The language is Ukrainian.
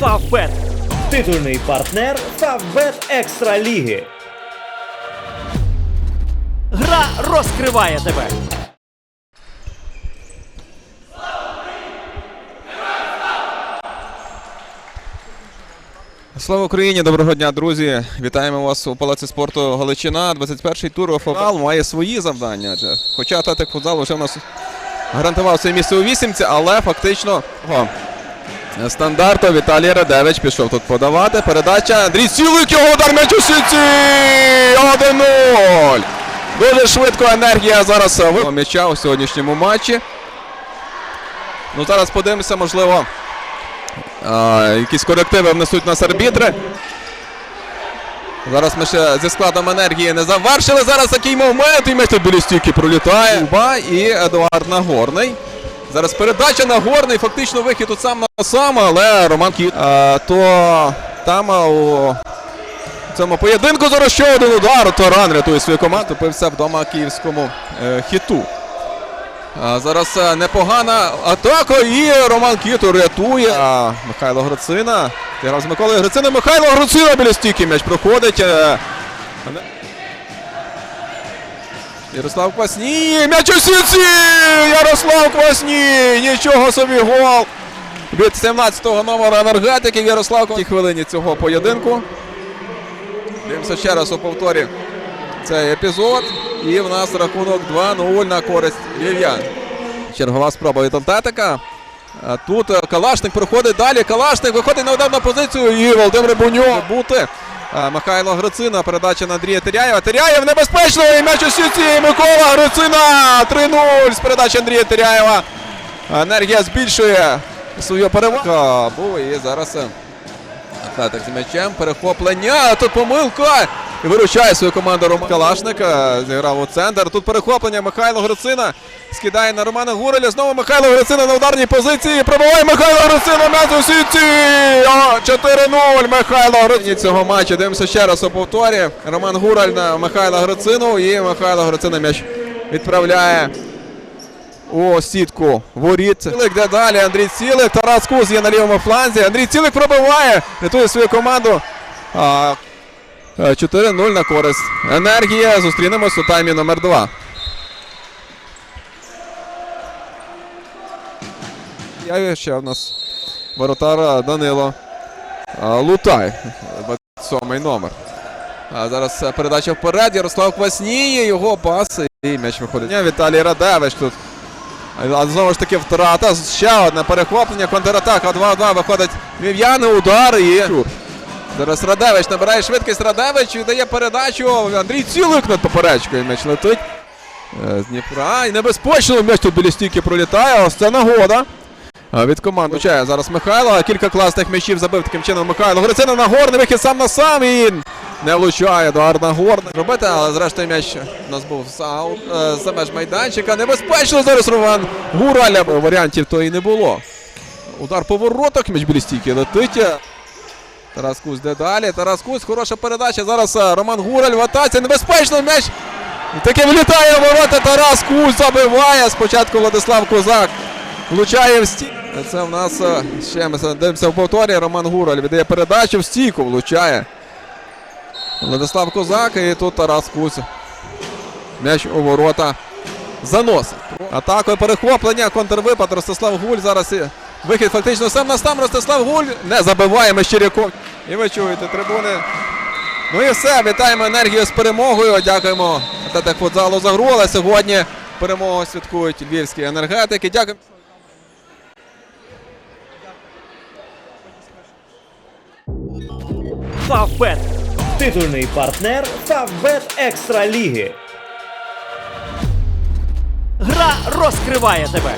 Фавбет. Титульний партнер Фавбет Екстра Ліги. Гра розкриває тебе. Слава Україні! Доброго дня, друзі! Вітаємо вас у Палаці спорту Галичина. 21-й тур ОФБ має свої завдання. адже Хоча Атетик футзал вже в нас гарантував своє місце у вісімці, але фактично о, стандарту Віталій Радевич пішов тут подавати. Передача Андрій Цілик, його удар м'яч у сітці! 1-0! Дуже швидко енергія зараз ви- м'яча у сьогоднішньому матчі. Ну зараз подивимося, можливо. А, якісь корективи внесуть нас арбітри. Зараз ми ще зі складом енергії не завершили. Зараз такий момент. І м'яч тут біля стійки пролітає. Куба і Едуард Нагорний. Зараз передача Нагорний. Фактично вихід тут сам на сам, але Роман Кіт. А, то там у цьому поєдинку зараз ще один удар. Таран рятує свою команду. Тупився вдома київському е, хіту. А, зараз е, непогана атака і Роман Кіту рятує. А, Михайло Грицина. Зіграв з Миколою Грициною. Михайло Грицина біля стійки м'яч проходить. Е, Ярослав Квасній. М'яч у сітці! Ярослав Квасній! Нічого собі гол! Від 17-го номера енергетиків Ярослав Квасній. хвилині цього поєдинку. Дивимося ще раз у повторі цей епізод. І в нас рахунок 2-0 на користь львів'ян. Чергова спроба від Антетика. Тут е, Калашник проходить далі. Калашник виходить на ударну позицію. І Володимир Буньо бути. Михайло Грицина. Передача на Андрія Теряєва. Теряєв небезпечно. І м'яч у сітці. Микола Грицина. 3-0 з передачі Андрія Теряєва. Енергія збільшує свою перевагу. Був і зараз. е, з м'ячем, перехоплення, тут помилка. І виручає свою команду Роман Калашник. е, Зіграв у центр. Тут перехоплення Михайло Грицина. Скидає на Романа Гуреля. Знову Михайло Грицина на ударній позиції. Пробиває Михайло Грицина. М'яч у сітці. 4-0. Михайло Грицина цього матчу. Дивимося ще раз у повторі. Роман Гураль на Михайла Грицину. І Михайло Грицина м'яч відправляє у сітку воріт. Цілик де далі. Андрій Цілик. Тарас Куз є на лівому фланзі. Андрій Цілик пробиває. Рятує свою команду. А, е, 4-0 на користь. Енергія. Зустрінемось у таймі номер 2. Я ще в нас воротар Данило а, Лутай. 27 номер. А зараз е, передача вперед. Ярослав Квасніє. Його пас. І м'яч виходить. Віталій Радевич тут. А знову ж таки втрата. Ще одне перехоплення. Контратака 2-2. Виходить Вів'яни. Удар і. Зараз Радевич набирає швидкість. Радевич віддає передачу. Андрій Цілик над поперечкою. М'яч летить. Е, З Дніпра. І небезпечно. М'яч тут біля стійки пролітає. Ось це нагода. Від команди Влучає зараз Михайло. Кілька класних м'ячів забив таким чином Михайло. Грицина Нагорний. Вихід сам на сам. І не влучає Едуард Нагорний. Робити, але зрештою м'яч у нас був за, е, меж майданчика. Небезпечно зараз Роман Гураля. Варіантів то і не було. Удар по воротах. М'яч біля стійки летить. Тарас Кусь де далі. Тарас Кусь, хороша передача. Зараз е, Роман Гураль в атаці. Небезпечно м'яч. Таки влітає в ворота. Тарас Кусь забиває. Спочатку Владислав Козак. Влучає в стійку. Це в нас е, ще ми дивимося в повторі. Роман Гураль віддає передачу в стійку. Влучає. Владислав Козак і тут Тарас Кусь. М'яч у ворота заносить. Атакою перехоплення, контрвипад. Ростислав Гуль зараз і вихід фактично сам на сам. Ростислав Гуль не забиває Мещеряков. І ви чуєте трибуни. Ну і все. Вітаємо енергію з перемогою. Дякуємо Атетик футзалу за гру. Але сьогодні перемогу святкують львівські енергетики. Дякуємо. Фавбет. Титульний партнер Фавбет Екстра Ліги. Гра розкриває тебе.